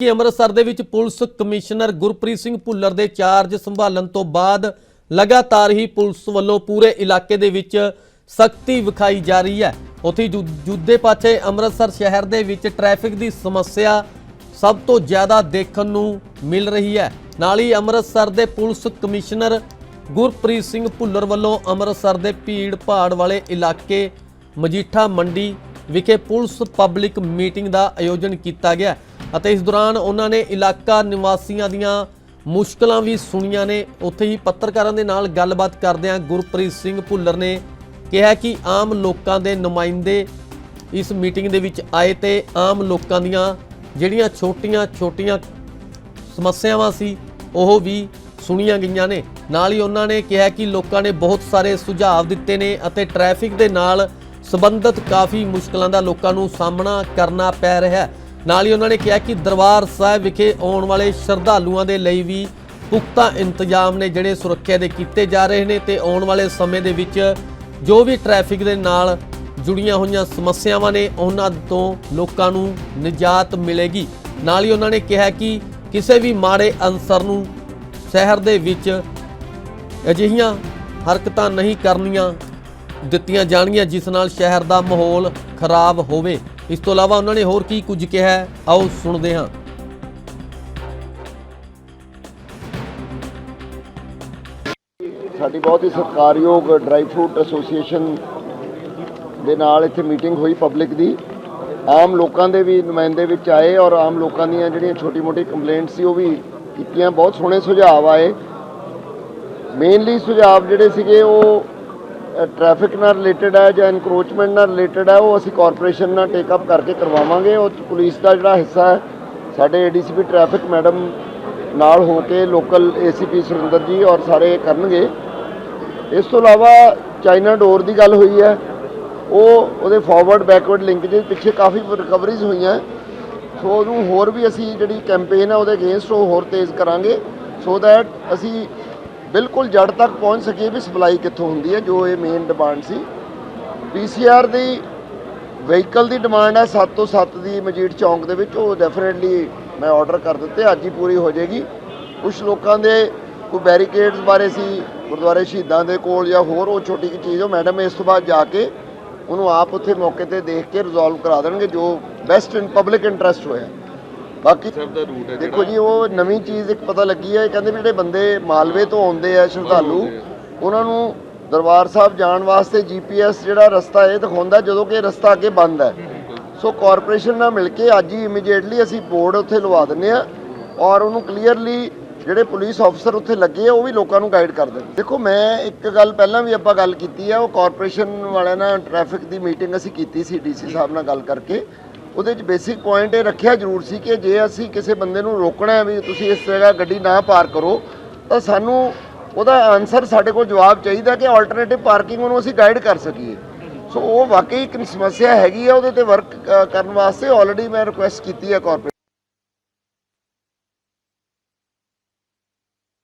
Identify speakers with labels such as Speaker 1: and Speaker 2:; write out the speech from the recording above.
Speaker 1: ਕਿ ਅੰਮ੍ਰਿਤਸਰ ਦੇ ਵਿੱਚ ਪੁਲਿਸ ਕਮਿਸ਼ਨਰ ਗੁਰਪ੍ਰੀਤ ਸਿੰਘ ਭੁੱਲਰ ਦੇ ਚਾਰਜ ਸੰਭਾਲਣ ਤੋਂ ਬਾਅਦ ਲਗਾਤਾਰ ਹੀ ਪੁਲਿਸ ਵੱਲੋਂ ਪੂਰੇ ਇਲਾਕੇ ਦੇ ਵਿੱਚ ਸਖਤੀ ਵਿਖਾਈ ਜਾ ਰਹੀ ਹੈ। ਉੱਥੇ ਜੁ- ਜੁੱਦੇ ਪਾਛੇ ਅੰਮ੍ਰਿਤਸਰ ਸ਼ਹਿਰ ਦੇ ਵਿੱਚ ਟ੍ਰੈਫਿਕ ਦੀ ਸਮੱਸਿਆ ਸਭ ਤੋਂ ਜ਼ਿਆਦਾ ਦੇਖਣ ਨੂੰ ਮਿਲ ਰਹੀ ਹੈ। ਨਾਲ ਹੀ ਅੰਮ੍ਰਿਤਸਰ ਦੇ ਪੁਲਿਸ ਕਮਿਸ਼ਨਰ ਗੁਰਪ੍ਰੀਤ ਸਿੰਘ ਭੁੱਲਰ ਵੱਲੋਂ ਅੰਮ੍ਰਿਤਸਰ ਦੇ ਭੀੜ ਭਾੜ ਵਾਲੇ ਇਲਾਕੇ ਮਜੀਠਾ ਮੰਡੀ ਵਿਖੇ ਪੁਲਿਸ ਪਬਲਿਕ ਮੀਟਿੰਗ ਦਾ ਆਯੋਜਨ ਕੀਤਾ ਗਿਆ। ਅਤੇ ਇਸ ਦੌਰਾਨ ਉਹਨਾਂ ਨੇ ਇਲਾਕਾ ਨਿਵਾਸੀਆਂ ਦੀਆਂ ਮੁਸ਼ਕਲਾਂ ਵੀ ਸੁਣੀਆਂ ਨੇ। ਉੱਥੇ ਹੀ ਪੱਤਰਕਾਰਾਂ ਦੇ ਨਾਲ ਗੱਲਬਾਤ ਕਰਦਿਆਂ ਗੁਰਪ੍ਰੀਤ ਸਿੰਘ ਭੁੱਲਰ ਨੇ ਕਿਹਾ ਕਿ ਆਮ ਲੋਕਾਂ ਦੇ ਨੁਮਾਇੰਦੇ ਇਸ ਮੀਟਿੰਗ ਦੇ ਵਿੱਚ ਆਏ ਤੇ ਆਮ ਲੋਕਾਂ ਦੀਆਂ ਜਿਹੜੀਆਂ ਛੋਟੀਆਂ-ਛੋਟੀਆਂ ਸਮੱਸਿਆਵਾਂ ਸੀ, ਉਹ ਵੀ ਸੁਣੀਆਂ ਗਈਆਂ ਨੇ। ਨਾਲ ਹੀ ਉਹਨਾਂ ਨੇ ਕਿਹਾ ਕਿ ਲੋਕਾਂ ਨੇ ਬਹੁਤ ਸਾਰੇ ਸੁਝਾਅ ਦਿੱਤੇ ਨੇ ਅਤੇ ਟ੍ਰੈਫਿਕ ਦੇ ਨਾਲ ਸੰਬੰਧਿਤ ਕਾਫੀ ਮੁਸ਼ਕਲਾਂ ਦਾ ਲੋਕਾਂ ਨੂੰ ਸਾਹਮਣਾ ਕਰਨਾ ਪੈ ਰਿਹਾ ਹੈ। ਨਾਲ ਹੀ ਉਹਨਾਂ ਨੇ ਕਿਹਾ ਕਿ ਦਰਬਾਰ ਸਾਹਿਬ ਵਿਖੇ ਆਉਣ ਵਾਲੇ ਸ਼ਰਧਾਲੂਆਂ ਦੇ ਲਈ ਵੀ ਪੁਖਤਾ ਇੰਤਜ਼ਾਮ ਨੇ ਜਿਹੜੇ ਸੁਰੱਖਿਆ ਦੇ ਕੀਤੇ ਜਾ ਰਹੇ ਨੇ ਤੇ ਆਉਣ ਵਾਲੇ ਸਮੇਂ ਦੇ ਵਿੱਚ ਜੋ ਵੀ ਟ੍ਰੈਫਿਕ ਦੇ ਨਾਲ ਜੁੜੀਆਂ ਹੋਈਆਂ ਸਮੱਸਿਆਵਾਂ ਨੇ ਉਹਨਾਂ ਤੋਂ ਲੋਕਾਂ ਨੂੰ ਨਿਜਾਤ ਮਿਲੇਗੀ। ਨਾਲ ਹੀ ਉਹਨਾਂ ਨੇ ਕਿਹਾ ਕਿ ਕਿਸੇ ਵੀ ਮਾੜੇ ਅਨਸਰ ਨੂੰ ਸ਼ਹਿਰ ਦੇ ਵਿੱਚ ਅਜਿਹੀਆਂ ਹਰਕਤਾਂ ਨਹੀਂ ਕਰਨੀਆਂ ਦਿੱਤੀਆਂ ਜਾਣਗੀਆਂ, ਜਿਸ ਨਾਲ ਸ਼ਹਿਰ ਦਾ ਮਾਹੌਲ ਖਰਾਬ ਹੋਵੇ। ਇਸ ਤੋਂ ਇਲਾਵਾ ਉਹਨਾਂ ਨੇ ਹੋਰ ਕੀ ਕੁਝ ਕਿਹਾ ਹੈ, ਆਓ ਸੁਣਦੇ ਹਾਂ।
Speaker 2: ਸਾਡੀ ਬਹੁਤ ਹੀ ਸਤਿਕਾਰਯੋਗ ਡਰਾਈ ਫਰੂਟ ਐਸੋਸੀਏਸ਼ਨ ਦੇ ਨਾਲ ਇੱਥੇ ਮੀਟਿੰਗ ਹੋਈ ਪਬਲਿਕ ਦੀ। ਆਮ ਲੋਕਾਂ ਦੇ ਵੀ ਨੁਮਾਇੰਦੇ ਵਿੱਚ ਆਏ ਔਰ ਆਮ ਲੋਕਾਂ ਦੀਆਂ ਜਿਹੜੀਆਂ ਛੋਟੀ-ਮੋਟੀ ਕੰਪਲੇਂਟ ਸੀ ਉਹ ਵੀ ਕੀਤੀਆਂ। ਬਹੁਤ ਸੋਹਣੇ ਸੁਝਾਅ ਆਏ। ਮੇਨਲੀ ਸੁਝਾਅ ਜਿਹੜੇ ਸੀਗੇ ਉਹ ਟ੍ਰੈਫਿਕ ਨਾਲ ਰਿਲੇਟਡ ਹੈ ਜਾਂ ਇਨਕਰੋਚਮੈਂਟ ਨਾਲ ਰਿਲੇਟਡ ਹੈ, ਉਹ ਅਸੀਂ ਕਾਰਪੋਰੇਸ਼ਨ ਨਾਲ ਟੇਕ ਅਪ ਕਰਕੇ ਕਰਵਾਵਾਂਗੇ। ਉਹ ਪੁਲਿਸ ਦਾ ਜਿਹੜਾ ਹਿੱਸਾ ਹੈ, ਸਾਡੇ ਏਡੀਸੀਪੀ ਟ੍ਰੈਫਿਕ ਮੈਡਮ ਨਾਲ ਹੋ ਕੇ ਲੋਕਲ ਏਸੀਪੀ ਸੁਰਿੰਦਰ ਜੀ ਔਰ ਸਾਰੇ ਕਰਨਗੇ। ਇਸ ਤੋਂ ਇਲਾਵਾ ਚਾਈਨਾ ਡੋਰ ਦੀ ਗੱਲ ਹੋਈ ਹੈ, ਉਹ ਉਹਦੇ ਫਾਰਵਰਡ ਬੈਕਵਰਡ ਲਿੰਕ ਲਿੰਕੇਜ ਪਿੱਛੇ ਕਾਫੀ ਰਿਕਵਰੀਜ਼ ਹੋਈਆਂ। ਸੋ ਉਹਨੂੰ ਹੋਰ ਵੀ ਅਸੀਂ ਜਿਹੜੀ ਕੈਂਪੇਨ ਹੈ ਉਹਦੇ ਅਗੇਂਸਟ ਉਹ ਹੋਰ ਤੇਜ਼ ਕਰਾਂਗੇ। ਸੋ ਦੈਟ ਅਸੀਂ ਬਿਲਕੁਲ ਜੜ ਤੱਕ ਪਹੁੰਚ ਸਕੀਏ ਵੀ ਸਪਲਾਈ ਕਿੱਥੋਂ ਹੁੰਦੀ ਹੈ, ਜੋ ਇਹ ਮੇਨ ਡਿਮਾਂਡ ਸੀ। ਪੀਸੀਆਰ ਦੀ ਵਹੀਕਲ ਦੀ ਡਿਮਾਂਡ ਹੈ 7 ਤੋਂ 7 ਦੀ ਮਜੀਠ ਚੌਂਕ ਦੇ ਵਿੱਚ। ਉਹ ਡੈਫੀਨਿਟਲੀ ਮੈਂ ਆਰਡਰ ਕਰ ਦਿੱਤੇ, ਅੱਜ ਹੀ ਪੂਰੀ ਹੋ ਜਾਏਗੀ। ਕੁਝ ਲੋਕਾਂ ਦੇ ਕੋਈ ਬੈਰੀਕੇਡਸ ਬਾਰੇ ਸੀ, ਗੁਰਦੁਆਰੇ ਸ਼ਹੀਦਾਂ ਦੇ ਕੋਲ ਜਾਂ ਹੋਰ, ਉਹ ਛੋਟੀ ਜਿਹੀ ਚੀਜ਼ ਉਹ ਮੈਡਮ ਇਸ ਤੋਂ ਬਾਅਦ ਜਾ ਕੇ ਉਹਨੂੰ ਆਪ ਉੱਥੇ ਮੌਕੇ ਤੇ ਦੇਖ ਕੇ ਰਿਜ਼ੋਲਵ ਕਰਾ ਦੇਣਗੇ, ਜੋ ਬੈਸਟ ਇਨ ਪਬਲਿਕ ਇੰਟਰਸਟ ਹੋਇਆ। ਬਾਕੀ ਦੇਖੋ ਜੀ ਉਹ ਨਵੀਂ ਚੀਜ਼ ਇੱਕ ਪਤਾ ਲੱਗੀ ਹੈ ਕਹਿੰਦੇ ਵੀ ਜਿਹੜੇ ਬੰਦੇ ਮਾਲਵੇ ਤੋਂ ਆਉਂਦੇ ਆ ਸ਼ਰਧਾਲੂ ਉਹਨਾਂ ਨੂੰ ਦਰਬਾਰ ਸਾਹਿਬ ਜਾਣ ਵਾਸਤੇ ਜੀਪੀਐਸ ਜਿਹੜਾ ਰਸਤਾ ਇਹ ਦਿਖਾਉਂਦਾ ਜਦੋਂ ਕਿ ਰਸਤਾ ਅੱਗੇ ਬੰਦ ਹੈ। ਸੋ ਕਾਰਪੋਰੇਸ਼ਨ ਨਾਲ ਮਿਲ ਕੇ ਅੱਜ ਹੀ ਇਮੀਡੀਏਟਲੀ ਅਸੀਂ ਬੋਰਡ ਉੱਥੇ ਲਵਾ ਦਿੰਨੇ ਆ ਔਰ ਉਹਨੂੰ ਕਲੀਅਰਲੀ ਜਿਹੜੇ ਪੁਲਿਸ ਅਫਸਰ ਉੱਥੇ ਲੱਗੇ ਆ ਉਹ ਵੀ ਲੋਕਾਂ ਨੂੰ ਗਾਈਡ ਕਰ ਦੇਣ ਦੇਖੋ ਮੈਂ ਇੱਕ ਗੱਲ ਪਹਿਲਾਂ ਵੀ ਆਪਾਂ ਗੱਲ ਕੀਤੀ ਆ ਉਹ ਕਾਰਪੋਰੇਸ਼ਨ ਵਾਲਿਆਂ ਨਾਲ ਟ੍ਰੈਫਿਕ ਦੀ ਮੀਟਿੰਗ ਅਸੀਂ ਕੀਤੀ ਸੀ ਡੀਸੀ ਸਾਹਿਬ ਨਾਲ ਗੱਲ ਕਰਕੇ। ਉਹਦੇ ਵਿੱਚ ਬੇਸਿਕ ਪੁਆਇੰਟ ਇਹ ਰੱਖਿਆ ਜ਼ਰੂਰ ਸੀ ਕਿ ਜੇ ਅਸੀਂ ਕਿਸੇ ਬੰਦੇ ਨੂੰ ਰੋਕਣਾ ਹੈ ਵੀ ਤੁਸੀਂ ਇਸ ਜਗ੍ਹਾ ਗੱਡੀ ਨਾ ਪਾਰ ਕਰੋ, ਤਾਂ ਸਾਨੂੰ ਉਹਦਾ ਆਨਸਰ ਸਾਡੇ ਕੋਲ ਜਵਾਬ ਚਾਹੀਦਾ ਕਿ ਆਲਟਰਨੇਟਿਵ ਪਾਰਕਿੰਗ ਉਹਨੂੰ ਅਸੀਂ ਗਾਈਡ ਕਰ ਸਕੀਏ। ਸੋ ਉਹ ਵਾਕਈ ਇੱਕ ਸਮੱਸਿਆ ਹੈਗੀ ਆ, ਉਹਦੇ ਤੇ ਵਰਕ ਕਰਨ ਵਾਸਤੇ ਆਲਰੇਡੀ ਮੈਂ ਰਿਕੁਐਸਟ ਕੀਤੀ ਹੈ ਕਾਰਪੋਰੇਟ